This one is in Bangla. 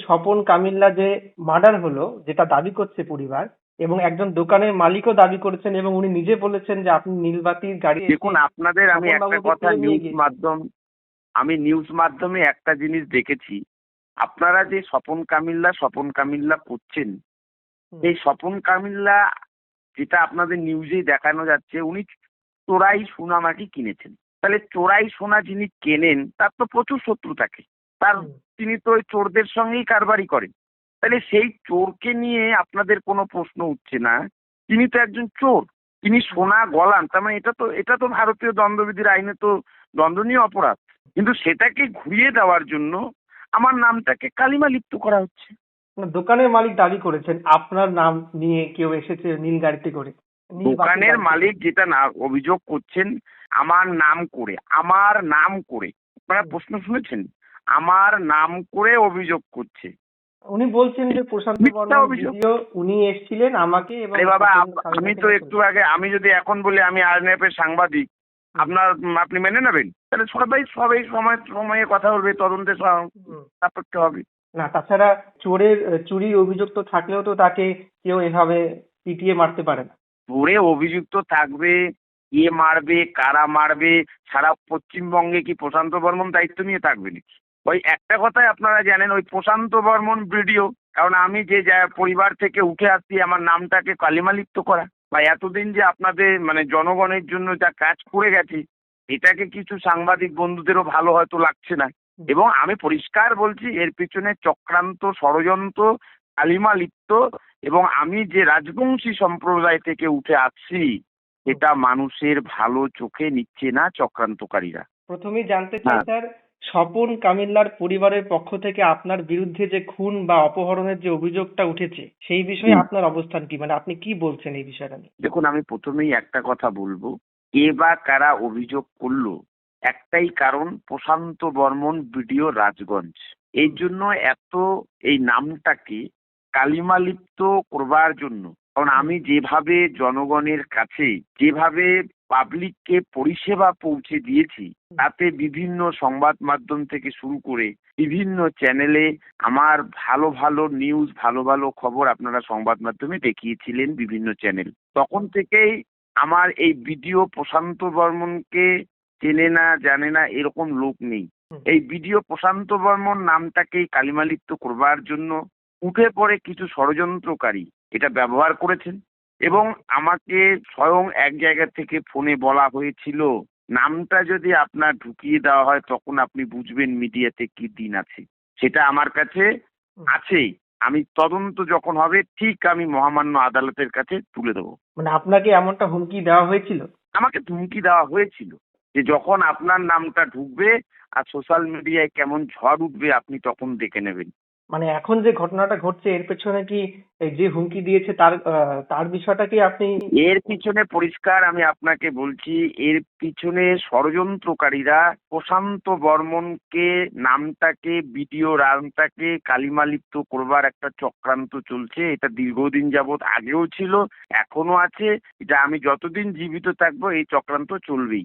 স্বপন কামিল্লা যে মার্ডার হলো যেটা দাবি করছে পরিবার এবং একজন দোকানের মালিকও দাবি করেছেন এবং উনি নিজে বলেছেন যে আপনি নীলবাতির গাড়ি দেখুন আপনাদের আমি একটা কথা নিউজ মাধ্যম আমি নিউজ মাধ্যমে একটা জিনিস দেখেছি। আপনারা যে স্বপন কামিল্লা স্বপন কামিল্লা করছেন এই স্বপন কামিল্লা যেটা আপনাদের নিউজেই দেখানো যাচ্ছে উনি চোরাই সোনামাটি কিনেছেন। তাহলে চোরাই সোনা যিনি কেনেন তার তো প্রচুর শত্রু থাকে। তার তিনি তো ওই চোরদের সঙ্গেই কারবারি করেন। তাহলে সেই চোরকে নিয়ে আপনাদের কোনো প্রশ্ন উঠছে না। তিনি তো একজন চোর। তিনি সোনা গলান তার মানে এটা তো এটা তো ভারতীয় দণ্ডবিধির আইনে তো দণ্ডনীয় অপরাধ। কিন্তু সেটাকে ঘুরিয়ে দেওয়ার জন্য আমার নামটাকে কালিমা লিপ্ত করা হচ্ছে। দোকানের মালিক দাবি করেছেন আপনার নাম নিয়ে কেউ এসেছে নীল গাড়িতে করে। দোকানের মালিক যেটা না অভিযোগ করছেন আমার নাম করে আমার নাম করে। আপনারা প্রশ্ন শুনেছেন? আমার নাম করে অভিযোগ করছে। উনি বলছেন যে প্রশান্ত অভিযোগ। ভিডিও উনি এসেছিলেন আমাকে এবং বাবা আমি তো একটু আগে আমি যদি এখন বলি আমি আরএনএফ এর সাংবাদিক আপনার আপনি মেনে নেবেন? তাহলে সবাই সবাই সময় সময়ে কথা বলবে তদন্তে। সাপেক্ষ হবে। না তাছাড়া চোরের চুরির অভিযুক্ত থাকলেও তো তাকে কেউ এভাবে পিটিয়ে মারতে পারে না। ধরে অভিযুক্ত থাকবে কে মারবে কারা মারবে সারা পশ্চিমবঙ্গে কি প্রশান্ত বর্মন দায়িত্ব নিয়ে থাকবে নাকি? ওই একটা কথাই আপনারা জানেন ওই প্রশান্ত বর্মন ভিডিও কারণ আমি যে যা- পরিবার থেকে উঠে আসছি আমার নামটাকে কালিমালিপ্ত করা বা এতদিন যে আপনাদের মানে জনগণের জন্য যা কাজ করে গেছি এটাকে কিছু সাংবাদিক বন্ধুদেরও ভালো হয়তো লাগছে না। এবং আমি পরিষ্কার বলছি এর পিছনে চক্রান্ত ষড়যন্ত্র কালিমা লিপ্ত এবং আমি যে রাজবংশী সম্প্রদায় থেকে উঠে আসছি এটা মানুষের ভালো চোখে নিচ্ছে না চক্রান্তকারীরা। প্রথমেই জানতে চাই হ্যাঁ। স্যার স্বপন কামিল্লার পরিবারের পক্ষ থেকে আপনার বিরুদ্ধে যে খুন বা অপহরণের যে অভিযোগটা উঠেছে সেই বিষয়ে আপনার অবস্থান কি? মানে আপনি কি বলছেন এই বিষয়টা নিয়ে? দেখুন আমি প্রথমেই একটা কথা বলব। কে বা কারা অভিযোগ করল একটাই কারণ প্রশান্ত বর্মন বিডিও রাজগঞ্জ। এই জন্য এত এই নামটাকে কালিমালিপ্ত করবার জন্য কারণ আমি যেভাবে জনগণের কাছে যেভাবে পাবলিককে পরিষেবা পৌঁছে দিয়েছি। তাতে বিভিন্ন সংবাদ মাধ্যম থেকে শুরু করে বিভিন্ন চ্যানেলে আমার ভালো ভালো নিউজ ভালো ভালো খবর আপনারা সংবাদ মাধ্যমে দেখিয়েছিলেন বিভিন্ন চ্যানেল তখন থেকেই আমার এই ভিডিও প্রশান্ত বর্মনকে চেনে না জানে না এরকম লোক নেই। এই ভিডিও প্রশান্ত বর্মন নামটাকেই কালিমালিপ্ত করবার জন্য উঠে পড়ে কিছু ষড়যন্ত্রকারী এটা ব্যবহার করেছেন। এবং আমাকে স্বয়ং এক জায়গা থেকে ফোনে বলা হয়েছিল নামটা যদি আপনার ঢুকিয়ে দেওয়া হয় তখন আপনি বুঝবেন মিডিয়াতে কি দিন আছে। সেটা আমার কাছে। আছেই। আমি তদন্ত যখন হবে ঠিক আমি মহামান্য আদালতের কাছে তুলে দেবো। মানে আপনাকে এমনটা হুমকি দেওয়া হয়েছিল? আমাকে হুমকি দেওয়া হয়েছিল যে যখন আপনার নামটা ঢুকবে আর সোশ্যাল মিডিয়ায় কেমন ঝড় উঠবে আপনি তখন দেখে নেবেন। মানে এখন যে ঘটনাটা ঘটছে, এর পেছনে কি যে হুমকি দিয়েছে তার তার বিষয়টা কি আপনি এর পিছনে পরিষ্কার আমি আপনাকে বলছি, এর পিছনে ষড়যন্ত্রকারীরা প্রশান্ত বর্মনকে, নামটাকে ভিডিও রানটাকে কালিমালিপ্ত করবার একটা চক্রান্ত চলছে। এটা দীর্ঘদিন যাবৎ আগেও ছিল এখনও আছে। এটা আমি যতদিন জীবিত থাকব, এই চক্রান্ত চলবেই।